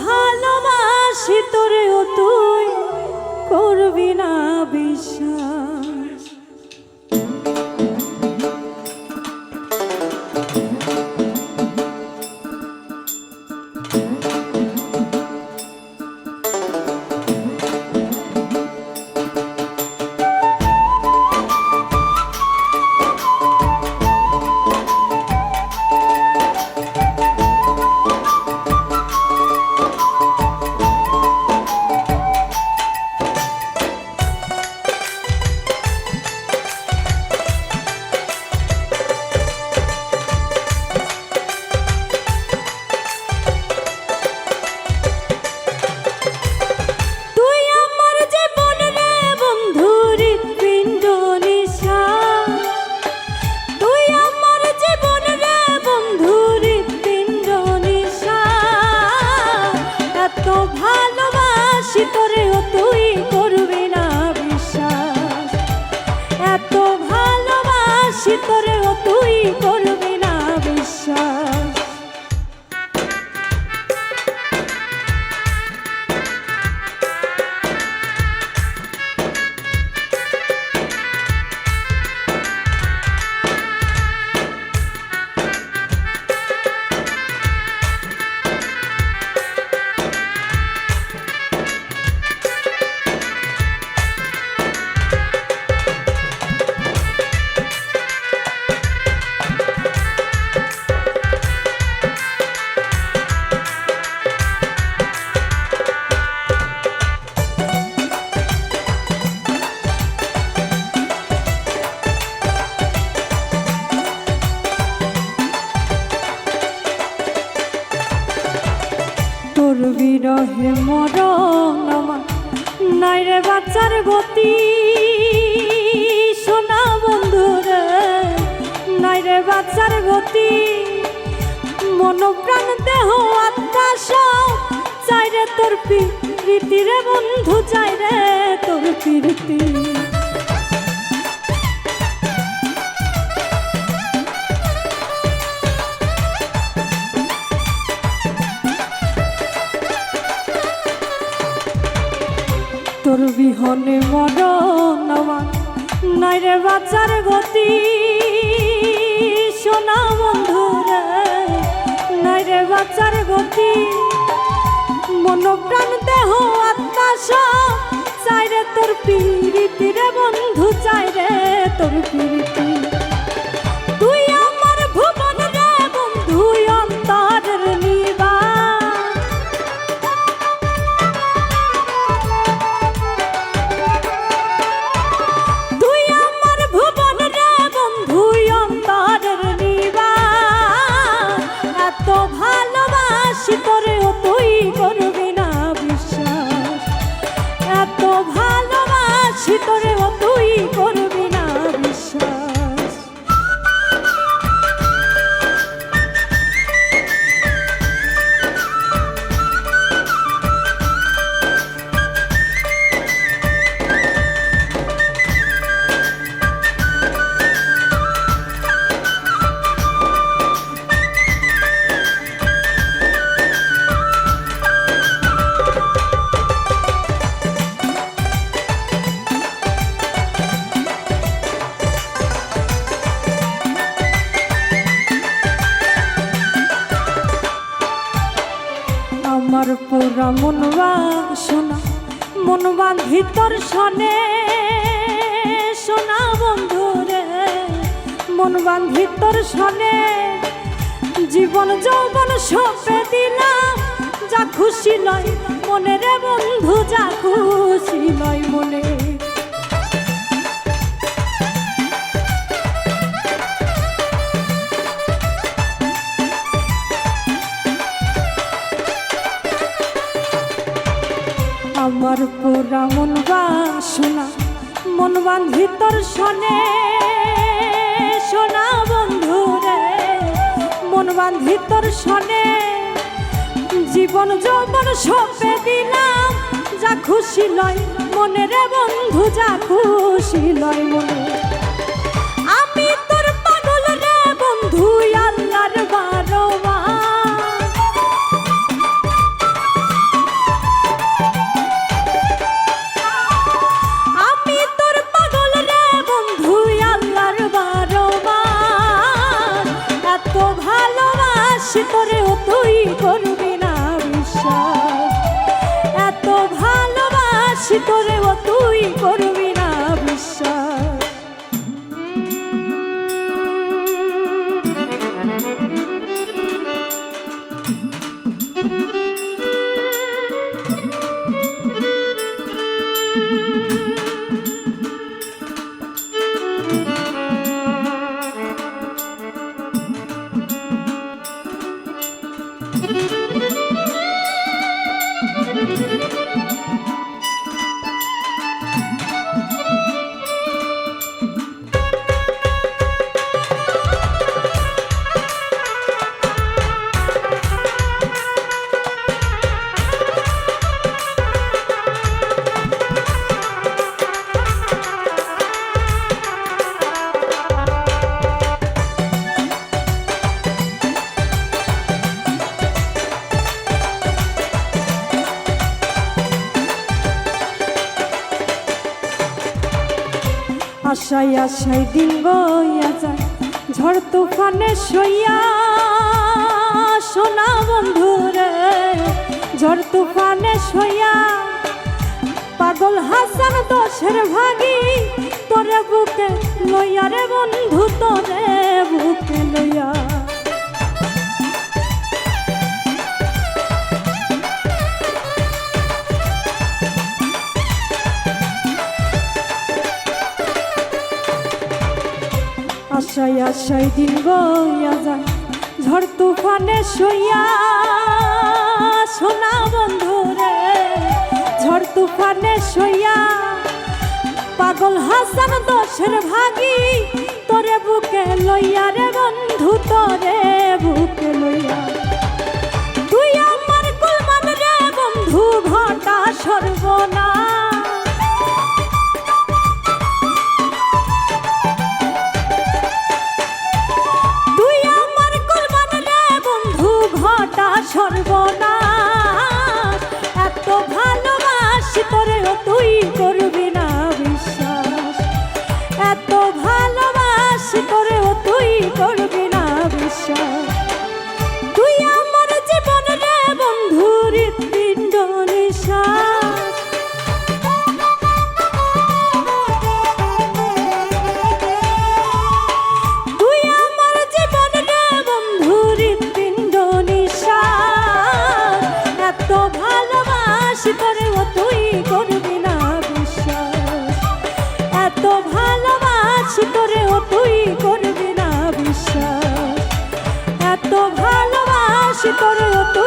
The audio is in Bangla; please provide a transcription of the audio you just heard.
ভালোবাসি তোরেও তুই করবি না বিশ্বাস। এত ভালোবাসি তোরেও তুই করবি বিরহে মরণ আমার। নাই রে বাচ্চার গতি, সোনা বন্ধুরে নাই রে বাচ্চার গতি মন দেহ আত্মা সব। চাই রে তোর প্রীতি রে বন্ধু, চাই রে তোর প্রীতি। তোর বিহনে মরণ আমার। নাই রে বাচ্চার গতি। সোনা বন্ধু রে, নাই রে বাচ্চার গতি। মন প্রাণ দেহ, আত্মা সব চাই তোর পীড়িত রে বন্ধু, চাই রে তোর পিরিতি ভালোবাসি তোরেও পোড়া মনবা সোনা মনবা ভিতর শনে সোনা। বন্ধু রে মনবা ভিতর শনে জীবন যৌবন সপে দিলাম, যা খুশি নয় মনে রে বন্ধু, যা খুশি নয় মনে। আমার পোড়া মন বাসনা, মন বান্ধিতর শনে সোনা বন্ধু রে, মন বান্ধিতর শনে জীবন যৌবন সপে দিলাম, যা খুশি লয় মনে রে বন্ধু, যা খুশি লয় মনে আশাই আশাই দিন বইয়া যায়। ঝড় তুফানে সইয়া সোনা বন্ধু রে ঝড় তুফানে সইয়া পাগল হাসান দোষের ভাগি, তোরে বুকে লইয়া রে বন্ধু তোরে। আশাই দিন বইয়া যায়, ঝড় তুফানে শুইয়া। সোনা বন্ধু রে, ঝড় তুফানে শুইয়া। পাগল হাসান দোষের ভাগি, তোরে বুকে লইয়া রে বন্ধু তোরে। ভালোবাসি করেও তুই করবি না বিশ্বাস। এত ভালোবাসি করেও তুই করবি না বিশ্বাস। এত ভালোবাসি করে করবি